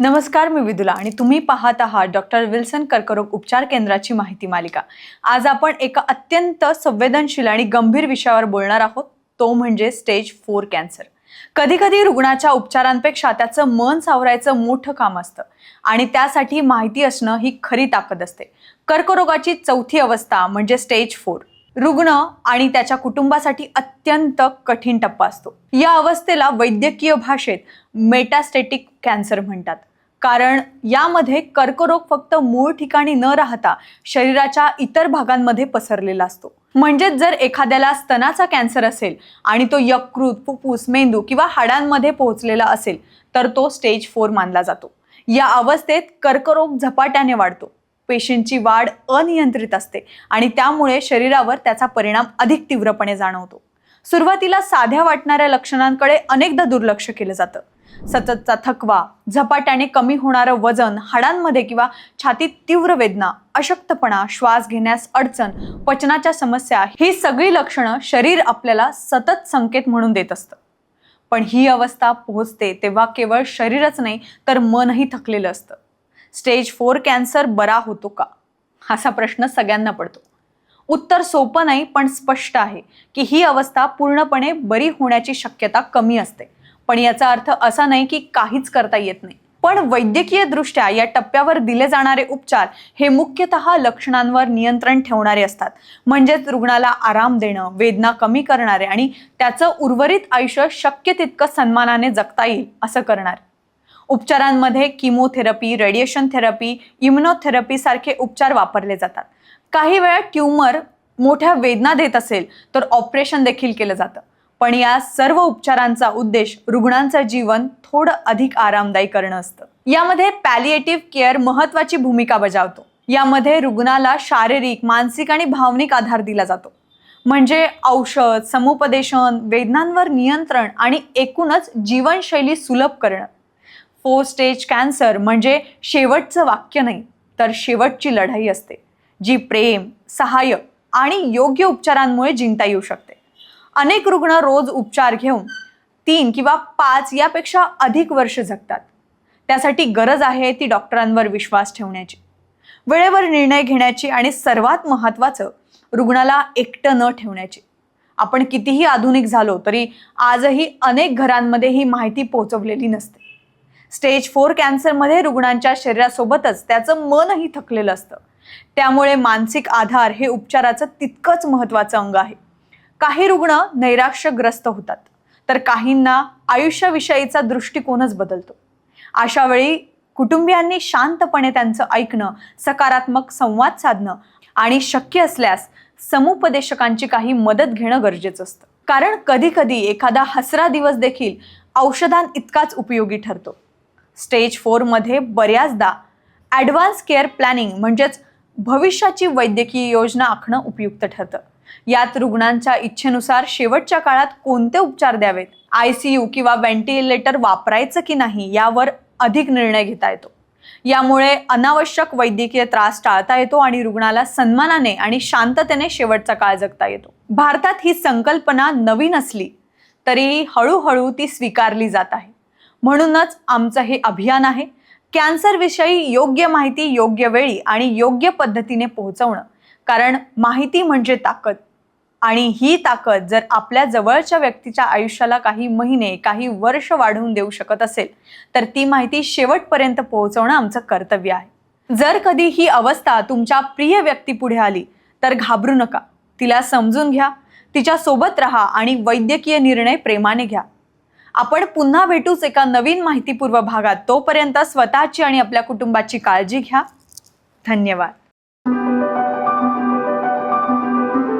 नमस्कार मी विदुला आणि तुम्ही पाहत आहात डॉक्टर विल्सन कर्करोग उपचार केंद्राची माहिती मालिका. आज आपण एका अत्यंत संवेदनशील आणि गंभीर विषयावर बोलणार आहोत तो म्हणजे स्टेज फोर कॅन्सर. कधी कधी रुग्णाच्या उपचारांपेक्षा त्याचं मन सावरायचं मोठं काम असतं आणि त्यासाठी माहिती असणं ही खरी ताकद असते. कर्करोगाची चौथी अवस्था म्हणजे स्टेज फोर. रुग्ण आणि त्याच्या कुटुंबासाठी अत्यंत कठीण टप्पा असतो. या अवस्थेला वैद्यकीय भाषेत मेटास्टेटिक कॅन्सर म्हणतात. कारण यामध्ये कर्करोग फक्त मूळ ठिकाणी न राहता शरीराच्या इतर भागांमध्ये पसरलेला असतो. म्हणजेच जर एखाद्याला स्तनाचा कॅन्सर असेल आणि तो यकृत फुफ्फुस मेंदू किंवा हाडांमध्ये पोहोचलेला असेल तर तो स्टेज फोर मानला जातो. या अवस्थेत कर्करोग झपाट्याने वाढतो. पेशींची वाढ अनियंत्रित असते आणि त्यामुळे शरीरावर त्याचा परिणाम अधिक तीव्रपणे जाणवतो. सुरुवातीला साध्या वाटणाऱ्या लक्षणांकडे अनेकदा दुर्लक्ष केलं जातं. सततचा थकवा झपाट्याने कमी होणारं वजन हाडांमध्ये किंवा छातीत तीव्र वेदना अशक्तपणा श्वास घेण्यास अडचण पचनाच्या समस्या ही सगळी लक्षणं शरीर आपल्याला सतत संकेत म्हणून देत असतं. पण ही अवस्था पोहोचते तेव्हा केवळ शरीरच नाही तर मनही थकलेलं असतं. स्टेज फोर कॅन्सर बरा होतो का? असा प्रश्न सगळ्यांना पडतो. उत्तर सोपं नाही पण स्पष्ट आहे की ही अवस्था पूर्णपणे बरी होण्याची शक्यता कमी असते. पण याचा अर्थ असा नाही की काहीच करता येत नाही. पण वैद्यकीय दृष्ट्या या टप्प्यावर दिले जाणारे उपचार हे मुख्यतः लक्षणांवर नियंत्रण ठेवणारे असतात. म्हणजेच रुग्णाला आराम देणं वेदना कमी करणारे आणि त्याचं उर्वरित आयुष्य शक्य तितकं सन्मानाने जगता येईल असं करणार. उपचारांमध्ये किमोथेरपी रेडिएशन थेरपी इम्युनोथेरपी सारखे उपचार वापरले जातात. काही वेळा ट्यूमर मोठ्या वेदना देत असेल तर ऑपरेशन देखील केलं जातं. पण या सर्व उपचारांचा उद्देश रुग्णांचं जीवन थोडं अधिक आरामदायी करणं असतं. यामध्ये पॅलिएटिव्ह केअर महत्वाची भूमिका बजावतो. यामध्ये रुग्णाला शारीरिक मानसिक आणि भावनिक आधार दिला जातो. म्हणजे औषध समुपदेशन वेदनांवर नियंत्रण आणि एकूणच जीवनशैली सुलभ करणं. फोर स्टेज कॅन्सर म्हणजे शेवटचं वाक्य नाही तर शेवटची लढाई असते जी प्रेम सहाय्य आणि योग्य उपचारांमुळे जिंकता येऊ शकते. अनेक रुग्ण रोज उपचार घेऊन तीन किंवा पाच यापेक्षा अधिक वर्ष जगतात. त्यासाठी गरज आहे ती डॉक्टरांवर विश्वास ठेवण्याची. वेळेवर निर्णय घेण्याची आणि सर्वात महत्त्वाचं रुग्णाला एकटं न ठेवण्याची. आपण कितीही आधुनिक झालो तरी आजही अनेक घरांमध्ये ही माहिती पोहोचवलेली नसते. स्टेज फोर कॅन्सरमध्ये रुग्णांच्या शरीरासोबतच त्याचं मनही थकलेलं असतं. त्यामुळे मानसिक आधार हे उपचाराचं तितकंच महत्त्वाचं अंग आहे. काही रुग्ण नैराश्यग्रस्त होतात तर काहींना आयुष्याविषयीचा दृष्टिकोनच बदलतो. अशा वेळी कुटुंबियांनी शांतपणे त्यांचं ऐकणं सकारात्मक संवाद साधणं आणि शक्य असल्यास समुपदेशकांची काही मदत घेणं गरजेचं असतं. कारण कधीकधी एखादा हसरा दिवस देखील औषधां इतकाच उपयोगी ठरतो. स्टेज फोरमध्ये बऱ्याचदा ॲडव्हान्स केअर प्लॅनिंग म्हणजेच भविष्याची वैद्यकीय योजना आखणं उपयुक्त ठरतं. यात रुग्णांच्या इच्छेनुसार शेवटच्या काळात कोणते उपचार द्यावेत? आय सी यू किंवा व्हेंटिलेटर वापरायचं की नाही यावर अधिक निर्णय घेता येतो. यामुळे अनावश्यक वैद्यकीय त्रास टाळता येतो आणि रुग्णाला सन्मानाने आणि शांततेने शेवटचा काळ जगता येतो. भारतात ही संकल्पना नवीन असली तरीही हळूहळू ती स्वीकारली जात आहे. म्हणूनच आमचं हे अभियान आहे. कॅन्सरविषयी योग्य माहिती योग्य वेळी आणि योग्य पद्धतीने पोहोचवणं. कारण माहिती म्हणजे ताकद. आणि ही ताकद जर आपल्या जवळच्या व्यक्तीच्या आयुष्याला काही महिने काही वर्ष वाढवून देऊ शकत असेल तर ती माहिती शेवटपर्यंत पोहोचवणं आमचं कर्तव्य आहे. जर कधी ही अवस्था तुमच्या प्रिय व्यक्तीपुढे आली तर घाबरू नका. तिला समजून घ्या. तिच्यासोबत राहा आणि वैद्यकीय निर्णय प्रेमाने घ्या. आपण पुन्हा भेटूच एका नवीन माहितीपूर्व भागात. तोपर्यंत स्वतःची आणि आपल्या कुटुंबाची काळजी घ्या. धन्यवाद.